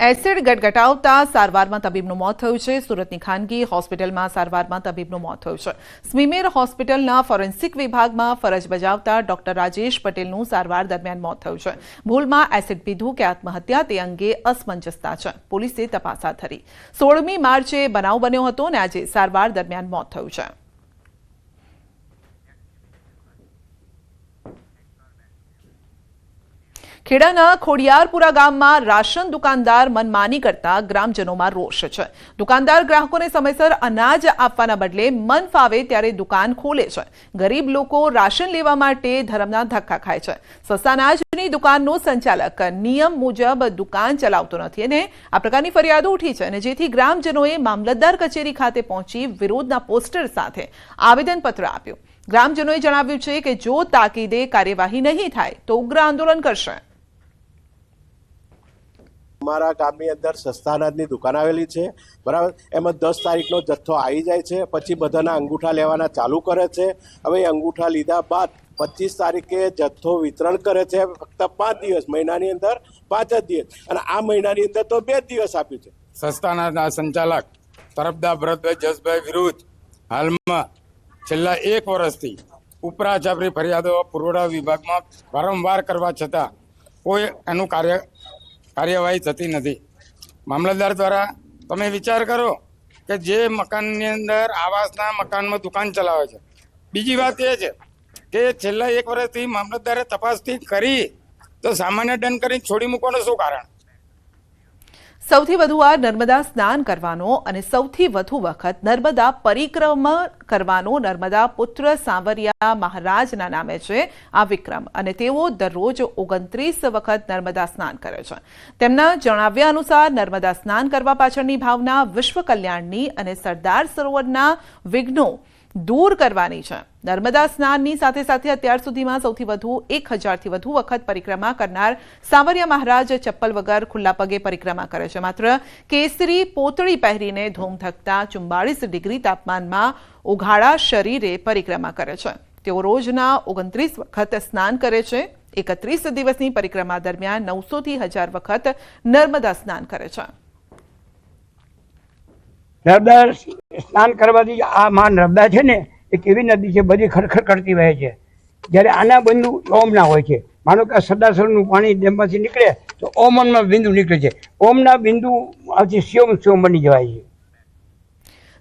Acid ગટગટાવતા સારવારમાં તબીબનું મોત થયું છે. સુરતની ખાનગી હોસ્પિટલમાં સારવારમાં તબીબનું મોત થયું છે. સ્મીમેર હોસ્પિટલના ફોરેન્સિક વિભાગમાં ફરજ બજાવતા ડોક્ટર રાજેશ પટેલનું સારવાર દરમિયાન મોત થયું છે. ભૂલમાં એસિડ પીધું કે આત્મહત્યા તે અંગે અસમંજસતા છે. પોલીસે તપાસ હાથ ધરી. સોળમી માર્ચે બનાવ બન્યો હતો અને આજે સારવાર દરમિયાન મોત થયું છે. ખેડાના ખોડિયારપુરા ગામમાં રાશન દુકાનદાર મનમાની કરતા ગ્રામજનોમાં રોષ છે. દુકાનદાર ગ્રાહકોને સમયસર અનાજ આપવાના બદલે મન ફાવે ત્યારે દુકાન ખોલે છે. ગરીબ લોકો રાશન લેવા માટે ધર્મના ધક્કા ખાય છે. સસ્તા અનાજની દુકાનનો સંચાલક નિયમ મુજબ દુકાન ચલાવતો નથી અને આ પ્રકારની ફરિયાદો ઉઠી છે અને જેથી ગ્રામજનોએ મામલતદાર કચેરી ખાતે પહોંચી વિરોધના પોસ્ટર સાથે આવેદનપત્ર આપ્યું. ગ્રામજનોએ જણાવ્યું છે કે જો તાકીદે કાર્યવાહી નહીં થાય તો ઉગ્ર આંદોલન કરશે. અમારા ગામની અંદર સસ્તા અનાજની દુકાન આવેલી છે. બરાબર? એમાં દસ તારીખનો જથ્થો આવી જાય છે, પછી બધાના અંગૂઠા લેવાના ચાલુ કરે છે. હવે અંગૂઠા લીધા બાદ પચીસ તારીખે જથ્થો વિતરણ કરે છે, ફક્ત પાંચ દિવસ, મહિનાની અંદર પાંચ જ દિવસ. અને આ મહિનાની અંદર તો બે દિવસ આપ્યું છે. સંસ્થાના સંચાલક તરફદા ભરતભાઈ જસભાઈ વિરુદ્ધ હાલમાં છેલ્લા એક વર્ષથી ઉપરા છાપરી ફરિયાદો પુરવઠા વિભાગમાં વારંવાર કરવા છતાં કોઈ એનું કાર્ય કાર્યવાહી થતી નથી. મામલતદાર દ્વારા તમે વિચાર કરો કે જે મકાનની અંદર આવાસના મકાનમાં દુકાન ચલાવે છે. બીજી વાત એ છે કે છેલ્લા એક વર્ષથી મામલતદારે તપાસથી કરી તો સામાન્ય દંડ કરીને છોડી મૂકવાનું શું કારણ? સૌથી વધુ આ નર્મદા સ્નાન કરવાનો અને સૌથી વધુ વખત નર્મદા પરિક્રમા કરવાનો નર્મદા પુત્ર સાંવરિયા મહારાજના નામે છે આ વિક્રમ. અને તેઓ દરરોજ ઓગણત્રીસ વખત નર્મદા સ્નાન કરે છે. તેમના જણાવ્યા અનુસાર નર્મદા સ્નાન કરવા પાછળની ભાવના વિશ્વ કલ્યાણની અને સરદાર સરોવરના વિઘ્નો દૂર કરવાની છે. નર્મદા સ્નાનની સાથે સાથે અત્યાર સુધીમાં સૌથી વધુ એક હજારથી વધુ વખત પરિક્રમા કરનાર સાંવરિયા મહારાજ ચપ્પલ વગર ખુલ્લા પગે પરિક્રમા કરે છે. માત્ર કેસરી પોતળી પહેરીને ધૂમ થકતા ચુમ્બાળીસ ડિગ્રી તાપમાનમાં ઉઘાડા શરીરે પરિક્રમા કરે છે. તેઓ રોજના ઓગણત્રીસ વખત સ્નાન કરે છે. એકત્રીસ દિવસની પરિક્રમા દરમિયાન નવસોથી હજાર વખત નર્મદા સ્નાન કરે છે. સ્નાન કરવાથી આ માન નર્મદા છે ને, એ કેવી નદી છે, બધી ખરખર કરતી વહે છે. જ્યારે આના બિંદુ ઓમના હોય છે. માનો કે સદાસરનું પાણી ડેમમાંથી નીકળે, તો ઓમનમાં બિંદુ નીકળે છે. ઓમના બિંદુ આજે શિવમ શિવમ બની જવાય છે.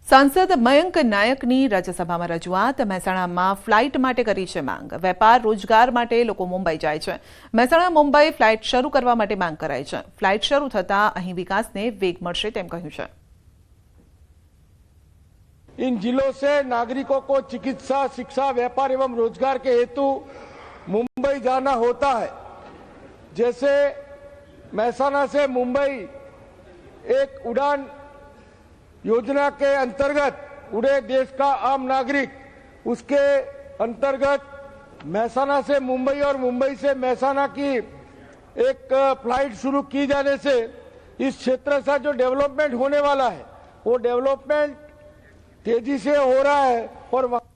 સાંસદ મયંક નાયકની રાજ્યસભામાં રજૂઆત, મહેસાણામાં ફ્લાઇટ માટે કરી છે માંગ. વેપાર, રોજગાર માટે લોકો મુંબઈ જાય છે. મહેસાણા, મુંબઈ ફ્લાઇટ શરૂ કરવા માટે માંગ કરાઈ છે. ફ્લાઇટ શરૂ થતાં અહીં વિકાસને વેગ મળશે તેમ કહ્યું છે. इन जिलों से नागरिकों को चिकित्सा, शिक्षा, व्यापार एवं रोज़गार के हेतु मुंबई जाना होता है। जैसे महसाना से मुंबई एक उड़ान योजना के अंतर्गत उड़े देश का आम नागरिक, उसके अंतर्गत महसाना से मुंबई और मुंबई से महसाना की एक फ़्लाइट शुरू की जाने से इस क्षेत्र से जो डेवलपमेंट होने वाला है, वो डेवलपमेंट तेजी से हो रहा है और वहाँ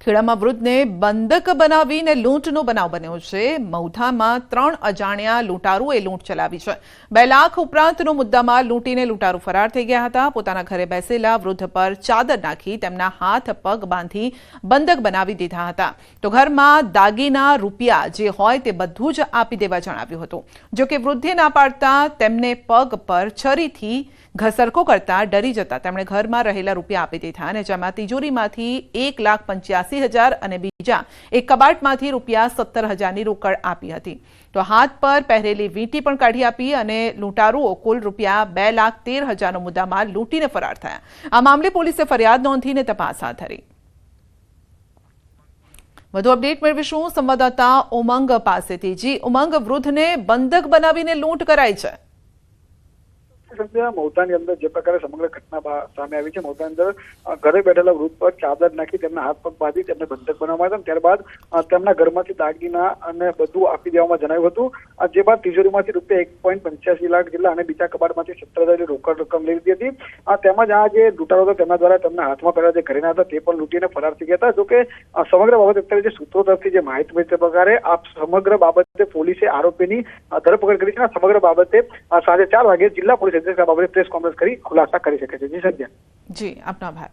ખેડામાં વૃદ્ધને બંધક બનાવીને લૂંટનો બનાવ બન્યો છે મૌધામાં ત્રણ અજાણ્યા લૂંટારુએ લૂંટ ચલાવી છે બે લાખ ઉપરાંતનો મુદ્દામાં લૂંટીને લૂંટારુ ફરાર થઈ ગયા હતા પોતાના ઘરે બેસેલા વૃદ્ધ પર ચાદર નાખી તેમના હાથ પગ બાંધી બંધક બનાવી દીધા હતા તો ઘરમાં દાગીના રૂપિયા જે હોય તે બધું જ આપી દેવા જણાવ્યું હતું જો કે વૃદ્ધે ના પાડતા તેમને પગ પર છરીથી ઘસરકો કરતા ડરી જતા તેમણે ઘરમાં રહેલા રૂપિયા આપી દીધા અને જેમાં તિજોરીમાંથી એક લાખ પંચ્યાસી હજાર અને બીજા એક કબાટમાંથી રૂપિયા સત્તર હજારની રોકડ આપી હતી. તો હાથ પર પહેરેલી વીંટી પણ કાઢી આપી અને લૂંટારુઓ કુલ રૂપિયા બે લાખ તેર હજારનો મુદ્દામાલ લૂંટીને ફરાર થયા. આ મામલે પોલીસે ફરિયાદ નોંધીને તપાસ હાથ ધરી. વધુ અપડેટ મેળવીશું સંવાદદાતા ઉમંગ પાસેથી. જી, ઉમંગ વૃદ્ધને બંધક બનાવીને લૂંટ કરાઈ છે. સંધ્યા મૌતાની અંદર જે પ્રકારે સમગ્ર ઘટના સામે આવી છે, મૌતાની અંદર ઘરે બેઠેલા વૃદ્ધ પર ચાદર નાખી તેમના હાથ પગ બાંધી તેમને બંધક બનાવવામાં આવ્યા ત્યારબાદ તેમના ઘરમાંથી દાગીના અને બધું આપી દેવામાં જણાવ્યું હતું. જે બાદ તિજોરીમાંથી રૂપિયા એક પોઈન્ટ પંચ્યાસી લાખ જેટલા અને બીજા કબાટમાંથી સત્તર હજાર રોકડ રકમ લઈ લીધી હતી. તેમજ આ જે લૂંટારો હતો, તેમના દ્વારા તેમના હાથમાં પહેલા જે ઘરેના હતા, તે પણ લૂંટીને ફરાર થઈ ગયા હતા. જોકે સમગ્ર બાબત અત્યારે જે સૂત્રો તરફથી જે માહિતી મળી તે પ્રકારે આ સમગ્ર બાબતે પોલીસે આરોપીની ધરપકડ કરી છે સમગ્ર બાબતે સાંજે ચાર વાગે જિલ્લા પોલીસ આ બાબતે પ્રેસ કોન્ફરન્સ કરી ખુલાસા કરી શકે છે જી સંધ્યા જી આપનો આભાર